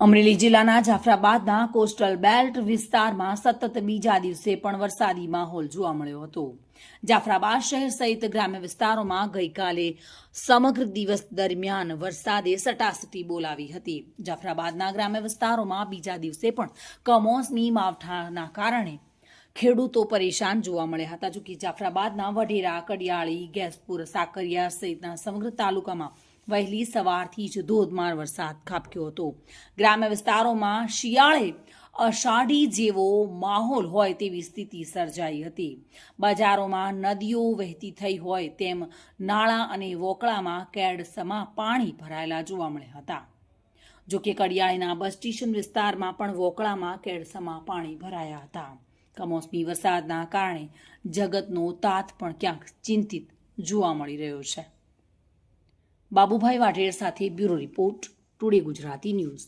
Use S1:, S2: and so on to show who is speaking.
S1: અમરેલી જિલ્લાના જાફરાબાદના coastal belt વિસ્તારમાં સતત બીજા દિવસે પણ વરસાદી માહોલ જોવા મળ્યો હતો. જાફરાબાદ શહેર સહિત ગ્રામ્ય વિસ્તારોમાં ગઈકાલે સમગ્ર દિવસ દરમિયાન વરસાદે સટાસટી બોલાવી હતી. જાફરાબાદના ગ્રામ્ય વિસ્તારોમાં બીજા દિવસે પણ કમોસમી માવઠાના કારણે ખેડૂતો પરેશાન જોવા મળ્યા હતા. જોકે જાફરાબાદના વઢેરા, કડિયાળી, ગેસપુર, સાકરિયા સહિતના સમગ્ર તાલુકામાં વહેલી સવારથી જ ધોધમાર વરસાદ ખાબક્યો હતો. ગ્રામ્ય વિસ્તારોમાં શિયાળે અષાઢી જેવો માહોલ હોય તેવી સ્થિતિ સર્જાઈ હતી. બજારોમાં નદીઓ વહેતી થઈ હોય તેમ નાળા અને વોકળામાં કેડસમાં પાણી ભરાયેલા જોવા મળ્યા હતા. જો કે કડિયાળીના બસ સ્ટેશન વિસ્તારમાં પણ વોકળામાં કેડસમાં પાણી ભરાયા હતા. કમોસમી વરસાદના કારણે જગતનો તાત પણ ક્યાંક ચિંતિત જોવા મળી રહ્યો છે. બાબુભાઈ વાઢેર સાથે bureau report today Gujarati news.